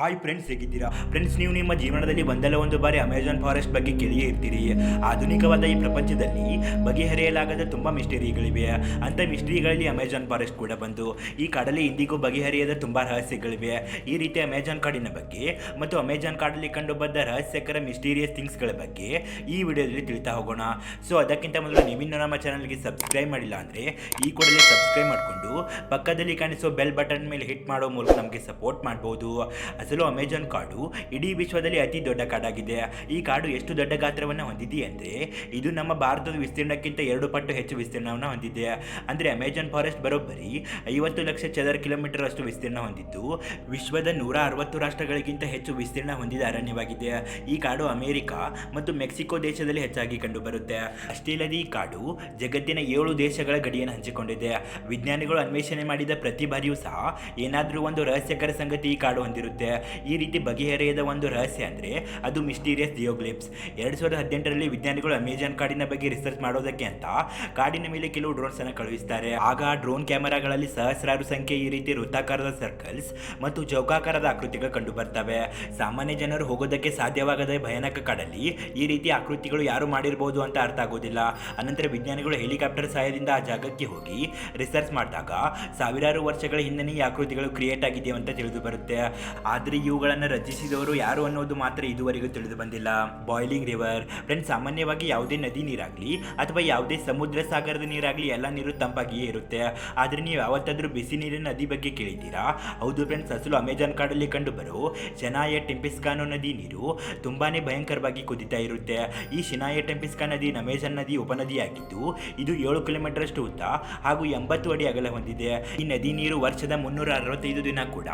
Hi friends ಹೇಗಿದ್ದೀರಾ? Friends ನೀವು ನಿಮ್ಮ ಜೀವನದಲ್ಲಿ ಒಂದಲ್ಲ ಒಂದು ಬಾರಿ ಅಮೆಜಾನ್ ಫಾರೆಸ್ಟ್ ಬಗ್ಗೆ ಕೇಳಿಯೇ ಇರ್ತೀರಿ. ಆಧುನಿಕವಾದ ಈ ಪ್ರಪಂಚದಲ್ಲಿ ಬಗೆಹರಿಯಲಾಗದ ತುಂಬ ಮಿಸ್ಟರಿಗಳಿವೆ ಅಂತ ಮಿಸ್ಟರಿಗಳಲ್ಲಿ ಅಮೆಜಾನ್ ಫಾರೆಸ್ಟ್ ಕೂಡ ಬಂದು, ಈ ಕಾಡಲ್ಲಿ ಇಂದಿಗೂ ಬಗೆಹರಿಯದ ತುಂಬ ರಹಸ್ಯಗಳಿವೆ. ಈ ರೀತಿ ಅಮೆಜಾನ್ ಕಾಡಿನ ಬಗ್ಗೆ ಮತ್ತು ಅಮೆಜಾನ್ ಕಾಡಲ್ಲಿ ಕಂಡುಬಂದ ರಹಸ್ಯಕರ ಮಿಸ್ಟೀರಿಯಸ್ ಥಿಂಗ್ಸ್ಗಳ ಬಗ್ಗೆ ಈ ವಿಡಿಯೋದಲ್ಲಿ ತಿಳಿತಾ ಹೋಗೋಣ. ಸೊ ಅದಕ್ಕಿಂತ ಮೊದಲು ನೀವಿನ್ನೂ ನಮ್ಮ ಚಾನಲ್ಗೆ ಸಬ್ಸ್ಕ್ರೈಬ್ ಮಾಡಿಲ್ಲ ಅಂದರೆ, ಈ ಕೂಡಲೇ ಸಬ್ಸ್ಕ್ರೈಬ್ ಮಾಡಿಕೊಂಡು, ಪಕ್ಕದಲ್ಲಿ ಕಾಣಿಸೋ ಬೆಲ್ ಬಟನ್ ಮೇಲೆ ಹಿಟ್ ಮಾಡೋ ಮೂಲಕ ನಮಗೆ ಸಪೋರ್ಟ್ ಮಾಡ್ಬೋದು. ಅಸಲು ಅಮೆಜಾನ್ ಕಾಡು ಇಡೀ ವಿಶ್ವದಲ್ಲಿ ಅತಿ ದೊಡ್ಡ ಕಾಡಾಗಿದೆ. ಈ ಕಾಡು ಎಷ್ಟು ದೊಡ್ಡ ಗಾತ್ರವನ್ನು ಹೊಂದಿದೆ ಅಂದರೆ, ಇದು ನಮ್ಮ ಭಾರತದ ವಿಸ್ತೀರ್ಣಕ್ಕಿಂತ ಎರಡು ಪಟ್ಟು ಹೆಚ್ಚು ವಿಸ್ತೀರ್ಣವನ್ನು ಹೊಂದಿದೆ. ಅಂದರೆ ಅಮೆಜಾನ್ ಫಾರೆಸ್ಟ್ ಬರೋಬ್ಬರಿ ಐವತ್ತು ಲಕ್ಷ ಚದರ ಕಿಲೋಮೀಟರ್ ಅಷ್ಟು ವಿಸ್ತೀರ್ಣ ಹೊಂದಿದ್ದು, ವಿಶ್ವದ ನೂರ ಅರವತ್ತು ರಾಷ್ಟ್ರಗಳಿಗಿಂತ ಹೆಚ್ಚು ವಿಸ್ತೀರ್ಣ ಹೊಂದಿದ ಅರಣ್ಯವಾಗಿದೆ. ಈ ಕಾಡು ಅಮೆರಿಕ ಮತ್ತು ಮೆಕ್ಸಿಕೋ ದೇಶದಲ್ಲಿ ಹೆಚ್ಚಾಗಿ ಕಂಡುಬರುತ್ತೆ. ಅಷ್ಟೇ ಇಲ್ಲದೆ ಈ ಕಾಡು ಜಗತ್ತಿನ ಏಳು ದೇಶಗಳ ಗಡಿಯನ್ನು ಹಂಚಿಕೊಂಡಿದೆ. ವಿಜ್ಞಾನಿಗಳು ಅನ್ವೇಷಣೆ ಮಾಡಿದ ಪ್ರತಿ ಬಾರಿಯೂ ಸಹ ಏನಾದರೂ ಒಂದು ರಹಸ್ಯಕರ ಸಂಗತಿ ಈ ಕಾಡು ಹೊಂದಿರುತ್ತೆ. ಈ ರೀತಿ ಬಗೆಹರಿಯದ ಒಂದು ರಹಸ್ಯ ಅಂದರೆ ಅದು ಮಿಸ್ಟೀರಿಯಸ್ ಜಿಯೋಗ್ಲಿಪ್ಸ್. ಎರಡು ಸಾವಿರದ ಹದಿನೆಂಟರಲ್ಲಿ ವಿಜ್ಞಾನಿಗಳು ಅಮೆಜಾನ್ ಕಾಡಿನ ಬಗ್ಗೆ ರಿಸರ್ಚ್ ಮಾಡೋದಕ್ಕೆ ಅಂತ ಕಾಡಿನ ಮೇಲೆ ಕೆಲವು ಡ್ರೋನ್ಸ್ ಅನ್ನು ಕಳುಹಿಸ್ತಾರೆ. ಆಗ ಡ್ರೋನ್ ಕ್ಯಾಮೆರಾಗಳಲ್ಲಿ ಸಹಸ್ರಾರು ಸಂಖ್ಯೆ ಈ ರೀತಿ ವೃತ್ತಾಕಾರದ ಸರ್ಕಲ್ಸ್ ಮತ್ತು ಚೌಕಾಕಾರದ ಆಕೃತಿಗಳು ಕಂಡು ಬರ್ತವೆ ಸಾಮಾನ್ಯ ಜನರು ಹೋಗೋದಕ್ಕೆ ಸಾಧ್ಯವಾಗದ ಭಯಾನಕ ಕಾಡಲ್ಲಿ ಈ ರೀತಿ ಆಕೃತಿಗಳು ಯಾರು ಮಾಡಿರಬಹುದು ಅಂತ ಅರ್ಥ ಆಗೋದಿಲ್ಲ. ಅನಂತರ ವಿಜ್ಞಾನಿಗಳು ಹೆಲಿಕಾಪ್ಟರ್ ಸಹಾಯದಿಂದ ಆ ಜಾಗಕ್ಕೆ ಹೋಗಿ ರಿಸರ್ಚ್ ಮಾಡಿದಾಗ ಸಾವಿರಾರು ವರ್ಷಗಳ ಹಿಂದೆ ಈ ಆಕೃತಿಗಳು ಕ್ರಿಯೇಟ್ ಆಗಿದೆ ಅಂತ ತಿಳಿದು ಬರುತ್ತೆ. ಆದರೆ ಇವುಗಳನ್ನು ರಚಿಸಿದವರು ಯಾರು ಅನ್ನೋದು ಮಾತ್ರ ಇದುವರೆಗೂ ತಿಳಿದು ಬಂದಿಲ್ಲ. ಬಾಯ್ಲಿಂಗ್ ರಿವರ್ ಫ್ರೆಂಡ್ಸ್ ಸಾಮಾನ್ಯವಾಗಿ ಯಾವುದೇ ನದಿ ನೀರಾಗಲಿ ಅಥವಾ ಯಾವುದೇ ಸಮುದ್ರ ಸಾಗರದ ನೀರಾಗಲಿ ಎಲ್ಲ ನೀರು ತಂಪಾಗಿಯೇ ಇರುತ್ತೆ. ಆದರೆ ನೀವು ಯಾವತ್ತಾದರೂ ಬಿಸಿ ನೀರಿನ ನದಿ ಬಗ್ಗೆ ಕೇಳಿದ್ದೀರಾ? ಹೌದು ಫ್ರೆಂಡ್ಸ್ ಅಸಲು ಅಮೆಜಾನ್ ಕಾಡಲ್ಲಿ ಕಂಡುಬರೋ ಶನಾಯ ಟೆಂಪಿಸ್ಕಾನೋ ನದಿ ನೀರು ತುಂಬಾ ಭಯಂಕರವಾಗಿ ಕುದಿತಾ ಇರುತ್ತೆ. ಈ ಶಿನಾಯ ಟೆಂಪಿಸ್ಕಾ ನದಿ ಅಮೆಜಾನ್ ನದಿ ಉಪನದಿಯಾಗಿದ್ದು ಇದು ಏಳು ಕಿಲೋಮೀಟರ್ ಅಷ್ಟು ಉದ್ದ ಹಾಗೂ ಎಂಬತ್ತು ಅಡಿ ಅಗಲ ಹೊಂದಿದೆ. ಈ ನದಿ ನೀರು ವರ್ಷದ ಮುನ್ನೂರ ಅರವತ್ತೈದು ದಿನ ಕೂಡ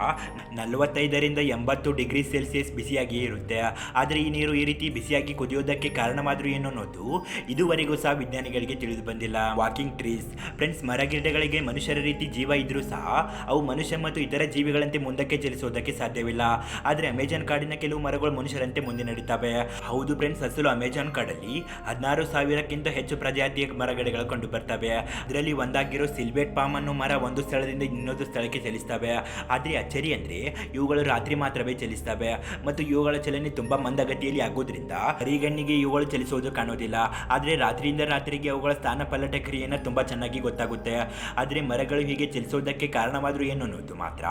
ನಲವತ್ತೈದರಿಂದ ಎಂಬತ್ತು ಡಿಗ್ರಿ ಸೆಲ್ಸಿಯಸ್ ಬಿಸಿಯಾಗಿಯೇ ಇರುತ್ತೆ. ಆದರೆ ಈ ನೀರು ಈ ರೀತಿ ಬಿಸಿಯಾಗಿ ಕುದಿಯೋದಕ್ಕೆ ಕಾರಣವಾದರೂ ಏನು ಅನ್ನೋದು ಇದುವರೆಗೂ ಸಹ ವಿಜ್ಞಾನಿಗಳಿಗೆ ತಿಳಿದು ಬಂದಿಲ್ಲ. ವಾಕಿಂಗ್ ಟ್ರೀಸ್, ಫ್ರೆಂಡ್ಸ್ ಮರಗಿಡಗಳಿಗೆ ಮನುಷ್ಯರ ರೀತಿ ಜೀವ ಇದ್ರೂ ಸಹ ಅವು ಮನುಷ್ಯ ಮತ್ತು ಇತರ ಜೀವಿಗಳಂತೆ ಮುಂದಕ್ಕೆ ಚಲಿಸೋದಕ್ಕೆ ಸಾಧ್ಯವಿಲ್ಲ. ಆದರೆ ಅಮೆಜಾನ್ ಕಾಡಿನ ಕೆಲವು ಮರಗಳು ಮನುಷ್ಯರಂತೆ ಮುಂದೆ ನಡೀತವೆ. ಹೌದು ಫ್ರೆಂಡ್ಸ್, ಅಸಲು ಅಮೆಜಾನ್ ಕಾಡಲ್ಲಿ ಹದಿನಾರು ಸಾವಿರಕ್ಕಿಂತ ಹೆಚ್ಚು ಪ್ರಜಾತಿಯ ಮರಗಿಡಗಳು ಕಂಡು ಬರ್ತವೆ. ಅದರಲ್ಲಿ ಒಂದಾಗಿರೋ ಸಿಲ್ವೇಟ್ ಪಾಮ್ ಅನ್ನೋ ಮರ ಒಂದು ಸ್ಥಳದಿಂದ ಇನ್ನೊಂದು ಸ್ಥಳಕ್ಕೆ ಚಲಿಸ್ತವೆ. ಆದರೆ ಅಚ್ಚರಿ ಅಂದರೆ ಇವುಗಳು ರಾತ್ರಿ ಮಾತ್ರವೇ ಚಲಿಸ್ತವೆ. ಮತ್ತು ಇವುಗಳ ಚಲನೆ ತುಂಬಾ ಮಂದಗತಿಯಲ್ಲಿ ಆಗೋದ್ರಿಂದ ಹರಿಗಣ್ಣಿಗೆ ಇವುಗಳು ಚಲಿಸೋದು ಕಾಣೋದಿಲ್ಲ ಆದರೆ ರಾತ್ರಿಯಿಂದ ರಾತ್ರಿಗೆ ಅವುಗಳ ಸ್ಥಾನ ಪಲ್ಲಟ ಕ್ರಿಯೆಯನ್ನು ತುಂಬಾ ಚೆನ್ನಾಗಿ ಗೊತ್ತಾಗುತ್ತೆ. ಆದರೆ ಮರಗಳು ಹೀಗೆ ಚಲಿಸೋದಕ್ಕೆ ಕಾರಣವಾದರೂ ಏನು ಅನ್ನೋದು ಮಾತ್ರ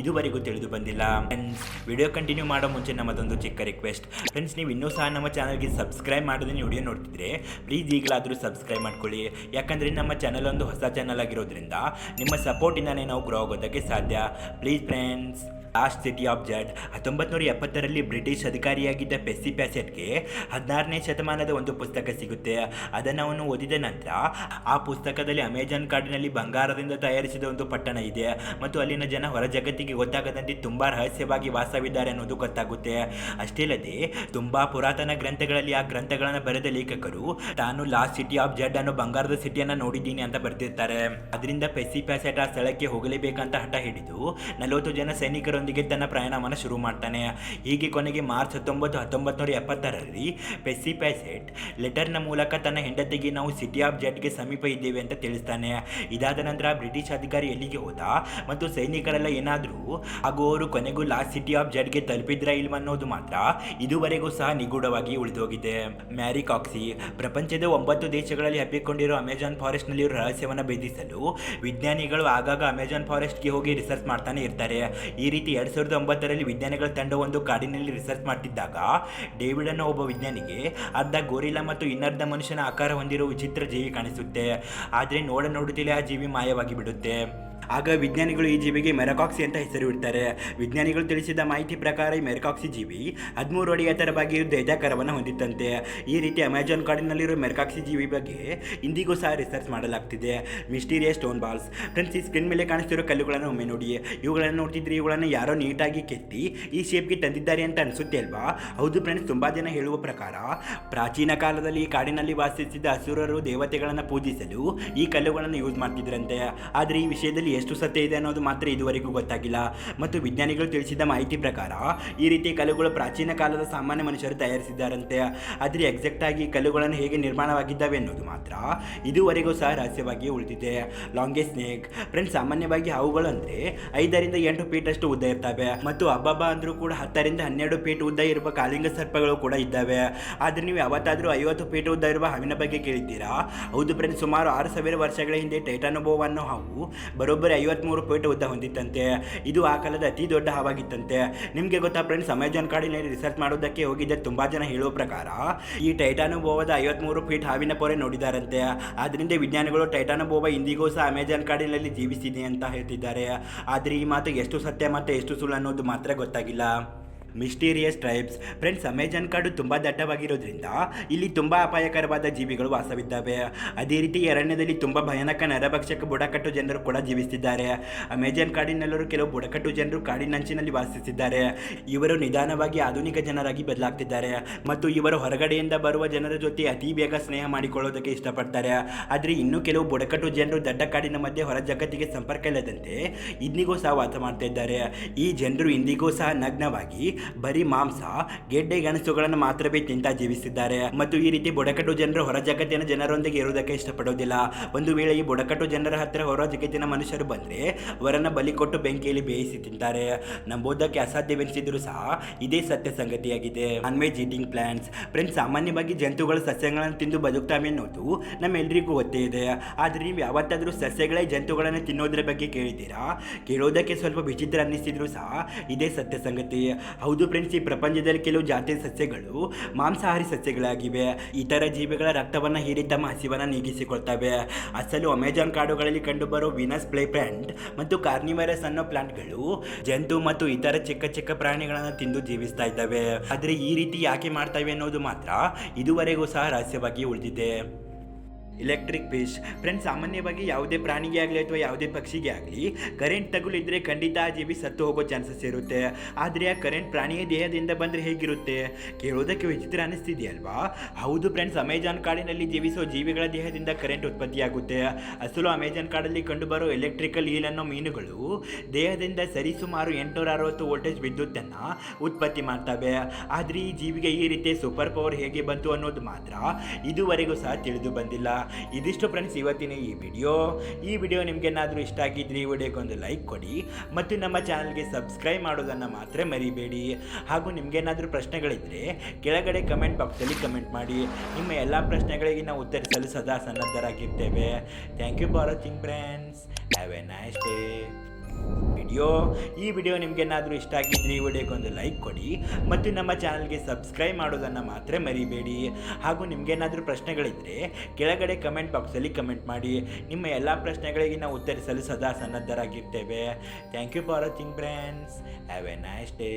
ಇದುವರೆಗೂ ತಿಳಿದು ಬಂದಿಲ್ಲ. ಫ್ರೆಂಡ್ಸ್ ವಿಡಿಯೋ ಕಂಟಿನ್ಯೂ ಮಾಡೋ ಮುಂಚೆ ನಮ್ಮದೊಂದು ಚಿಕ್ಕ ರಿಕ್ವೆಸ್ಟ್ ಫ್ರೆಂಡ್ಸ್ ನೀವು ಇನ್ನೂ ಸಹ ನಮ್ಮ ಚಾನಲ್ಗೆ ಸಬ್ಸ್ಕ್ರೈಬ್ ಮಾಡೋದನ್ನು ವಿಡಿಯೋ ನೋಡ್ತಿದ್ರೆ ಪ್ಲೀಸ್ ಈಗಲಾದರೂ ಸಬ್ಸ್ಕ್ರೈಬ್ ಮಾಡ್ಕೊಳ್ಳಿ. ಯಾಕಂದರೆ ನಮ್ಮ ಚಾನಲ್ ಒಂದು ಹೊಸ ಚಾನಲ್ ಆಗಿರೋದ್ರಿಂದ ನಿಮ್ಮ ಸಪೋರ್ಟಿಂದಲೇ ನಾವು ಗ್ರೋ ಆಗೋದಕ್ಕೆ ಸಾಧ್ಯ. Please friends lost city of Z ಹತ್ತೊಂಬತ್ತು ನೂರ ಎಪ್ಪತ್ತರಲ್ಲಿ ಬ್ರಿಟಿಷ್ ಅಧಿಕಾರಿಯಾಗಿದ್ದ ಪೆಸ್ಸಿ ಪ್ಯಾಸೆಟ್ಗೆ ಹದಿನಾರನೇ ಶತಮಾನದ ಒಂದು ಪುಸ್ತಕ ಸಿಗುತ್ತೆ. ಅದನ್ನು ಅವನು ಓದಿದ ನಂತರ ಆ ಪುಸ್ತಕದಲ್ಲಿ ಅಮೆಜಾನ್ ಕಾರ್ಡಿನಲ್ಲಿ ಬಂಗಾರದಿಂದ ತಯಾರಿಸಿದ ಒಂದು ಪಟ್ಟಣ ಇದೆ. ಮತ್ತು ಅಲ್ಲಿನ ಜನ ಹೊರ ಜಗತ್ತಿಗೆ ಗೊತ್ತಾಗದಂತೆ ತುಂಬ ರಹಸ್ಯವಾಗಿ ವಾಸವಿದ್ದಾರೆ ಅನ್ನೋದು ಗೊತ್ತಾಗುತ್ತೆ. ಅಷ್ಟೇ ಅಲ್ಲದೆ ತುಂಬ ಪುರಾತನ ಗ್ರಂಥಗಳಲ್ಲಿ ಆ ಗ್ರಂಥಗಳನ್ನು ಬರೆದ ಲೇಖಕರು, ತಾನು ಲಾಸ್ಟ್ ಸಿಟಿ ಆಫ್ ಜಡ್ ಅನ್ನೋ ಬಂಗಾರದ ಸಿಟಿಯನ್ನು ನೋಡಿದ್ದೀನಿ ಅಂತ ಬರ್ತಿರ್ತಾರೆ ಅದರಿಂದ ಪೆಸಿ ಪ್ಯಾಸೆಟ್ ಆ ಸ್ಥಳಕ್ಕೆ ಹೋಗಲೇಬೇಕಂತ ಹಠ ಹಿಡಿದು ನಲವತ್ತು ಜನ ಸೈನಿಕರೊಂದಿಗೆ ತನ್ನ ಪ್ರಯಾಣವನ್ನು ಶುರು ಮಾಡ್ತಾನೆ. ಹೀಗೆ ಕೊನೆಗೆ ಮಾರ್ಚ್ ಹತ್ತೊಂಬತ್ತು ಹತ್ತೊಂಬತ್ತು ನೂರ ಎಪ್ಪತ್ತರಲ್ಲಿ ಪೆಸಿಪ್ಯಾಸೆಟ್ ಲೆಟರ್ನ ಮೂಲಕ ತನ್ನ ಹೆಂಡತಿಗೆ ನಾವು ಸಿಟಿ ಆಫ್ ಜೆಟ್ಗೆ ಸಮೀಪ ಇದ್ದೇವೆ ಅಂತ ತಿಳಿಸ್ತಾನೆ. ಇದಾದ ನಂತರ ಬ್ರಿಟಿಷ್ ಅಧಿಕಾರಿ ಎಲ್ಲಿಗೆ ಹೋದ ಮತ್ತು ಸೈನಿಕರೆಲ್ಲ ಏನಾದರೂ ಹಾಗೂ ಅವರು ಕೊನೆಗೂ ಲಾಸ್ಟ್ ಸಿಟಿ ಆಫ್ ಜೆಟ್ಗೆ ತಲುಪಿದ್ರ ಇಲ್ವ ಅನ್ನೋದು ಮಾತ್ರ ಇದುವರೆಗೂ ಸಹ ನಿಗೂಢವಾಗಿ ಉಳಿದೋಗಿದೆ. ಮ್ಯಾರಿ ಕಾಕ್ಸಿ ಪ್ರಪಂಚದ ಒಂಬತ್ತು ದೇಶಗಳಲ್ಲಿ ಹಬ್ಬಿಕೊಂಡಿರೋ ಅಮೆಜಾನ್ ಫಾರೆಸ್ಟ್ನಲ್ಲಿರೋ ರಹಸ್ಯವನ್ನು ಭೇದಿಸಲು ವಿಜ್ಞಾನಿಗಳು ಆಗಾಗ ಅಮೆಜಾನ್ ಫಾರೆಸ್ಟ್ಗೆ ಹೋಗಿ ರಿಸರ್ಚ್ ಮಾಡ್ತಾನೆ ಇರ್ತಾರೆ. ಈ ರೀತಿ ಎರಡು ಸಾವಿರದ ಒಂಬತ್ತರಲ್ಲಿ ವಿಜ್ಞಾನಿಗಳ ತಂಡ ಒಂದು ಕಾಡಿನಲ್ಲಿ ರಿಸರ್ಚ್ ಮಾಡ್ತಿದ್ದಾಗ ಡೇವಿಡ್ ಅನ್ನೋ ಒಬ್ಬ ವಿಜ್ಞಾನಿಗೆ ಅರ್ಧ ಗೋರಿಲ್ಲ ಮತ್ತು ಇನ್ನರ್ಧ ಮನುಷ್ಯನ ಆಕಾರ ಹೊಂದಿರುವ ವಿಚಿತ್ರ ಜೀವಿ ಕಾಣಿಸುತ್ತೆ. ಆದರೆ ನೋಡ ನೋಡುತ್ತಿಲ್ಲ ಆ ಜೀವಿ ಮಾಯವಾಗಿ ಬಿಡುತ್ತೆ. ಆಗ ವಿಜ್ಞಾನಿಗಳು ಈ ಜೀವಿಗೆ ಮೆರಕಾಕ್ಸಿ ಅಂತ ಹೆಸರು ಇಡ್ತಾರೆ. ವಿಜ್ಞಾನಿಗಳು ತಿಳಿಸಿದ ಮಾಹಿತಿ ಪ್ರಕಾರ ಈ ಮೆರಕಾಕ್ಸಿ ಜೀವಿ ಹದಿಮೂರು ಅಡಿ ಎತ್ತರವಾಗಿ ದೈತ್ಯಾಕಾರವನ್ನು ಹೊಂದಿತ್ತಂತೆ. ಈ ರೀತಿ ಅಮೆಜಾನ್ ಕಾಡಿನಲ್ಲಿರುವ ಮೆರಕಾಕ್ಸಿ ಜೀವಿ ಬಗ್ಗೆ ಇಂದಿಗೂ ಸಹ ರಿಸರ್ಚ್ ಮಾಡಲಾಗ್ತಿದೆ. ಮಿಸ್ಟೀರಿಯಸ್ ಸ್ಟೋನ್ ಬಾಲ್ಸ್ ಫ್ರೆಂಡ್ಸ್ ಈ ಸ್ಕ್ರೀನ್ ಮೇಲೆ ಕಾಣಿಸ್ತಿರೋ ಕಲ್ಲುಗಳನ್ನು ಒಮ್ಮೆ ನೋಡಿ. ಇವುಗಳನ್ನು ನೋಡ್ತಿದ್ರೆ ಇವುಗಳನ್ನು ಯಾರೋ ನೀಟಾಗಿ ಕೆತ್ತಿ ಈ ಶೇಪ್ಗೆ ತಂದಿದ್ದಾರೆ ಅಂತ ಅನಿಸುತ್ತೆ ಅಲ್ವಾ? ಹೌದು ಫ್ರೆಂಡ್ಸ್ ತುಂಬ ಜನ ಹೇಳುವ ಪ್ರಕಾರ ಪ್ರಾಚೀನ ಕಾಲದಲ್ಲಿ ಈ ಕಾಡಿನಲ್ಲಿ ವಾಸಿಸಿದ ಹಸುರರು ದೇವತೆಗಳನ್ನು ಪೂಜಿಸಲು ಈ ಕಲ್ಲುಗಳನ್ನು ಯೂಸ್ ಮಾಡ್ತಿದ್ರಂತೆ. ಆದರೆ ಈ ವಿಷಯದಲ್ಲಿ ಎಷ್ಟು ಸತ್ಯ ಇದೆ ಅನ್ನೋದು ಮಾತ್ರ ಇದುವರೆಗೂ ಗೊತ್ತಾಗಿಲ್ಲ. ಮತ್ತು ವಿಜ್ಞಾನಿಗಳು ತಿಳಿಸಿದ ಮಾಹಿತಿ ಪ್ರಕಾರ, ಈ ರೀತಿ ಕಲ್ಲುಗಳು ಪ್ರಾಚೀನ ಕಾಲದ ಸಾಮಾನ್ಯ ಮನುಷ್ಯರು ತಯಾರಿಸಿದ್ದಾರಂತೆ. ಆದರೆ ಎಕ್ಸಾಕ್ಟ್ ಆಗಿ ಕಲ್ಲುಗಳನ್ನು ಹೇಗೆ ನಿರ್ಮಾಣವಾಗಿದ್ದಾವೆ ಅನ್ನೋದು ಮಾತ್ರ ಇದುವರೆಗೂ ಸಹ ರಹಸ್ಯವಾಗಿ ಉಳಿದಿದೆ. ಲಾಂಗೆಸ್ಟ್ ಸ್ನೇಕ್ ಫ್ರೆಂಡ್ಸ್ ಸಾಮಾನ್ಯವಾಗಿ ಅವುಗಳು ಅಂದರೆ ಐದರಿಂದ ಎಂಟು ಫೀಟ್ ಅಷ್ಟು ಉದ್ದ ಇರ್ತವೆ. ಮತ್ತು ಹಬ್ಬಬ್ಬ ಅಂದರೂ ಕೂಡ ಹತ್ತರಿಂದ ಹನ್ನೆರಡು ಫೀಟ್ ಉದ್ದ ಇರುವ ಕಾಲಿಂಗ ಸರ್ಪಗಳು ಕೂಡ ಇದ್ದಾವೆ. ಆದರೆ ನೀವು ಯಾವತ್ತಾದರೂ ಐವತ್ತು ಫೀಟ್ ಉದ್ದ ಇರುವ ಹಾವಿನ ಬಗ್ಗೆ ಕೇಳಿದ್ದೀರಾ? ಹೌದು ಫ್ರೆಂಡ್ಸ್ ಸುಮಾರು ಆರು ಸಾವಿರ ವರ್ಷಗಳ ಹಿಂದೆ ಟೈಟಾನುಭವವನ್ನು ಹಾವು ಬರೋಬ್ಬರಿ ಐವತ್ಮೂರು ಫೀಟ್ ಉದ್ದ ಹೊಂದಿತ್ತಂತೆ. ಇದು ಆ ಕಾಲದ ಅತಿ ದೊಡ್ಡ ಹಾವಾಗಿತ್ತಂತೆ. ನಿಮಗೆ ಗೊತ್ತಾ ಫ್ರೆಂಡ್ಸ್ ಅಮೆಜಾನ್ ಕಾಡಿನಲ್ಲಿ ರಿಸರ್ಚ್ ಮಾಡೋದಕ್ಕೆ ಹೋಗಿದ್ದ ತುಂಬ ಜನ ಹೇಳುವ ಪ್ರಕಾರ, ಈ ಟೈಟಾನುಭವದ ಐವತ್ಮೂರು ಫೀಟ್ ಹಾವಿನ ಪೊರೆ ನೋಡಿದಾರಂತೆ. ಆದ್ದರಿಂದ ವಿಜ್ಞಾನಿಗಳು ಟೈಟಾನುಭೋವ ಇಂದಿಗೂ ಸಹ ಅಮೆಜಾನ್ ಕಾಡಿನಲ್ಲಿ ಜೀವಿಸಿದೆ ಅಂತ ಹೇಳ್ತಿದ್ದಾರೆ. ಆದರೆ ಈ ಮಾತು ಎಷ್ಟು ಸತ್ಯ ಮತ್ತು ಎಷ್ಟು ಸುಳ್ಳು ಅನ್ನೋದು ಮಾತ್ರ ಗೊತ್ತಾಗಿಲ್ಲ. Mysterious tribes. ಫ್ರೆಂಡ್ಸ್, ಅಮೆಜಾನ್ ಕಾಡು ತುಂಬ ದಟ್ಟವಾಗಿರೋದ್ರಿಂದ ಇಲ್ಲಿ ತುಂಬ ಅಪಾಯಕರವಾದ ಜೀವಿಗಳು ವಾಸವಿದ್ದಾವೆ. ಅದೇ ರೀತಿ ಅರಣ್ಯದಲ್ಲಿ ತುಂಬ ಭಯಾನಕ ನರಭಕ್ಷಕ ಬುಡಕಟ್ಟು ಜನರು ಕೂಡ ಜೀವಿಸುತ್ತಿದ್ದಾರೆ ಅಮೆಜಾನ್ ಕಾಡಿನಲ್ಲರೂ ಕೆಲವು ಬುಡಕಟ್ಟು ಜನರು ಕಾಡಿನಂಚಿನಲ್ಲಿ ವಾಸಿಸಿದ್ದಾರೆ. ಇವರು ನಿಧಾನವಾಗಿ ಆಧುನಿಕ ಜನರಾಗಿ ಬದಲಾಗ್ತಿದ್ದಾರೆ. ಮತ್ತು ಇವರು ಹೊರಗಡೆಯಿಂದ ಬರುವ ಜನರ ಜೊತೆ ಅತಿ ಬೇಗ ಸ್ನೇಹ ಮಾಡಿಕೊಳ್ಳೋದಕ್ಕೆ ಇಷ್ಟಪಡ್ತಾರೆ. ಆದರೆ ಇನ್ನೂ ಕೆಲವು ಬುಡಕಟ್ಟು ಜನರು ದಡ್ಡ ಕಾಡಿನ ಮಧ್ಯೆ ಹೊರ ಜಗತ್ತಿಗೆ ಸಂಪರ್ಕ ಇಲ್ಲದಂತೆ ಇಂದಿಗೂ ಸಹ ವಾಸ ಮಾಡ್ತಾ ಇದ್ದಾರೆ ಈ ಜನರು ಇಂದಿಗೂ ಸಹ ನಗ್ನವಾಗಿ ಬರೀ ಮಾಂಸ, ಗೆಡ್ಡೆ ಗಣಸುಗಳನ್ನು ಮಾತ್ರವೇ ತಿಂತಾ ಜೀವಿಸಿದ್ದಾರೆ. ಮತ್ತು ಈ ರೀತಿ ಬುಡಕಟ್ಟು ಜನರು ಹೊರ ಜಗತ್ತಿನ ಜನರೊಂದಿಗೆ ಇರುವುದಕ್ಕೆ ಇಷ್ಟಪಡೋದಿಲ್ಲ ಒಂದು ವೇಳೆ ಈ ಬುಡಕಟ್ಟು ಜನರ ಹತ್ತಿರ ಹೊರ ಜಗತ್ತಿನ ಮನುಷ್ಯರು ಬಂದರೆ ಅವರನ್ನು ಬಲಿ ಕೊಟ್ಟು ಬೆಂಕಿಯಲ್ಲಿ ಬೇಯಿಸಿ ತಿಂತಾರೆ. ನಂಬೋದಕ್ಕೆ ಅಸಾಧ್ಯವೆನಿಸಿದ್ರು ಸಹ ಇದೇ ಸತ್ಯ ಸಂಗತಿಯಾಗಿದೆ. ನಾನ್ವೇಜ್ ಈಟಿಂಗ್ ಪ್ಲಾಂಟ್ಸ್ ಫ್ರೆಂಡ್ಸ್ ಸಾಮಾನ್ಯವಾಗಿ ಜಂತುಗಳು ಸಸ್ಯಗಳನ್ನು ತಿಂದು ಬದುಕ್ತಾವೆ ಅನ್ನೋದು ನಮ್ಮೆಲ್ಲರಿಗೂ ಗೊತ್ತೇ ಇದೆ. ಆದರೆ ನೀವು ಯಾವತ್ತಾದರೂ ಸಸ್ಯಗಳೇ ಜಂತುಗಳನ್ನು ತಿನ್ನೋದ್ರ ಬಗ್ಗೆ ಕೇಳಿದ್ದೀರಾ? ಕೇಳೋದಕ್ಕೆ ಸ್ವಲ್ಪ ವಿಚಿತ್ರ ಅನ್ನಿಸಿದ್ರು ಸಹ ಇದೇ ಸತ್ಯ ಸಂಗತಿ. ಹೌದು ಫ್ರೆಂಡ್ಸ್ ಈ ಪ್ರಪಂಚದಲ್ಲಿ ಕೆಲವು ಜಾತಿಯ ಸಸ್ಯಗಳು ಮಾಂಸಾಹಾರಿ ಸಸ್ಯಗಳಾಗಿವೆ. ಇತರ ಜೀವಿಗಳ ರಕ್ತವನ್ನು ಹೀರಿ ತಮ್ಮ ಹಸಿವನ್ನು ನೀಗಿಸಿಕೊಳ್ತವೆ. ಅಸಲು ಅಮೆಜಾನ್ ಕಾಡುಗಳಲ್ಲಿ ಕಂಡುಬರುವ ವಿನಸ್ ಪ್ಲೇ ಪ್ಲಾಂಟ್ ಮತ್ತು ಕಾರ್ನಿವರಸ್ ಅನ್ನೋ ಪ್ಲಾಂಟ್ಗಳು ಜಂತು ಮತ್ತು ಇತರ ಚಿಕ್ಕ ಚಿಕ್ಕ ಪ್ರಾಣಿಗಳನ್ನು ತಿಂದು ಜೀವಿಸ್ತಾ ಇದ್ದಾವೆ. ಆದರೆ ಈ ರೀತಿ ಯಾಕೆ ಮಾಡ್ತವೆ ಅನ್ನೋದು ಮಾತ್ರ ಇದುವರೆಗೂ ಸಹ ರಹಸ್ಯವಾಗಿ ಉಳಿದಿದೆ. ಇಲೆಕ್ಟ್ರಿಕ್ ಫಿಶ್ ಫ್ರೆಂಡ್ಸ್ ಸಾಮಾನ್ಯವಾಗಿ ಯಾವುದೇ ಪ್ರಾಣಿಗೆ ಆಗಲಿ ಅಥವಾ ಯಾವುದೇ ಪಕ್ಷಿಗೆ ಆಗಲಿ ಕರೆಂಟ್ ತಗುಲಿದ್ರೆ ಖಂಡಿತ ಆ ಜೀವಿ ಸತ್ತು ಹೋಗೋ ಚಾನ್ಸಸ್ ಇರುತ್ತೆ. ಆದರೆ ಆ ಕರೆಂಟ್ ಪ್ರಾಣಿಯ ದೇಹದಿಂದ ಬಂದರೆ ಹೇಗಿರುತ್ತೆ? ಕೇಳೋದಕ್ಕೆ ವಿಚಿತ್ರ ಅನಿಸ್ತಿದೆಯಲ್ವಾ? ಹೌದು ಫ್ರೆಂಡ್ಸ್ ಅಮೆಜಾನ್ ಕಾಡಿನಲ್ಲಿ ಜೀವಿಸೋ ಜೀವಿಗಳ ದೇಹದಿಂದ ಕರೆಂಟ್ ಉತ್ಪತ್ತಿಯಾಗುತ್ತೆ. ಅಸಲು ಅಮೆಜಾನ್ ಕಾಡಲ್ಲಿ ಕಂಡುಬರೋ ಎಲೆಕ್ಟ್ರಿಕಲ್ ಈಲ್ ಅನ್ನೋ ಮೀನುಗಳು ದೇಹದಿಂದ ಸರಿಸುಮಾರು ಎಂಟುನೂರ ಅರವತ್ತು ವೋಲ್ಟೇಜ್ ವಿದ್ಯುತ್ತನ್ನು ಉತ್ಪತ್ತಿ ಮಾಡ್ತವೆ. ಆದರೆ ಈ ಜೀವಿಗೆ ಈ ರೀತಿ ಸೂಪರ್ ಪವರ್ ಹೇಗೆ ಬಂತು ಅನ್ನೋದು ಮಾತ್ರ ಇದುವರೆಗೂ ಸಹ ತಿಳಿದು ಬಂದಿಲ್ಲ. ಇದಿಷ್ಟು ಫ್ರೆಂಡ್ಸ್ ಇವತ್ತಿನ ಈ ವಿಡಿಯೋ ಈ ವಿಡಿಯೋ ನಿಮಗೇನಾದರೂ ಇಷ್ಟ ಆಗಿದ್ರೆ ಈ ವಿಡಿಯೋಗೆ ಒಂದು ಲೈಕ್ ಕೊಡಿ ಮತ್ತು ನಮ್ಮ ಚಾನಲ್ಗೆ ಸಬ್ಸ್ಕ್ರೈಬ್ ಮಾಡೋದನ್ನು ಮಾತ್ರ ಮರಿಬೇಡಿ. ಹಾಗೂ ನಿಮಗೇನಾದರೂ ಪ್ರಶ್ನೆಗಳಿದ್ದರೆ ಕೆಳಗಡೆ ಕಮೆಂಟ್ ಬಾಕ್ಸಲ್ಲಿ ಕಮೆಂಟ್ ಮಾಡಿ. ನಿಮ್ಮ ಎಲ್ಲ ಪ್ರಶ್ನೆಗಳಿಗೆ ನಾವು ಉತ್ತರಿಸಲು ಸದಾ ಸನ್ನದ್ಧರಾಗಿರ್ತೇವೆ. Thank you for watching friends have a nice day video. ಈ ವಿಡಿಯೋ ನಿಮಗೇನಾದರೂ ಇಷ್ಟ ಆಗಿದ್ರೆ ಈ ವಿಡಿಯೋಗೆ ಒಂದು ಲೈಕ್ ಕೊಡಿ ಮತ್ತು ನಮ್ಮ ಚಾನಲ್ಗೆ ಸಬ್ಸ್ಕ್ರೈಬ್ ಮಾಡೋದನ್ನು ಮಾತ್ರ ಮರಿಬೇಡಿ. ಹಾಗೂ ನಿಮಗೇನಾದರೂ ಪ್ರಶ್ನೆಗಳಿದ್ದರೆ ಕೆಳಗಡೆ ಕಮೆಂಟ್ ಬಾಕ್ಸಲ್ಲಿ ಕಮೆಂಟ್ ಮಾಡಿ. ನಿಮ್ಮ ಎಲ್ಲ ಪ್ರಶ್ನೆಗಳಿಗೆ ನಾವು ಉತ್ತರಿಸಲು ಸದಾ ಸನ್ನದ್ಧರಾಗಿರ್ತೇವೆ. Thank you for watching friends have a nice day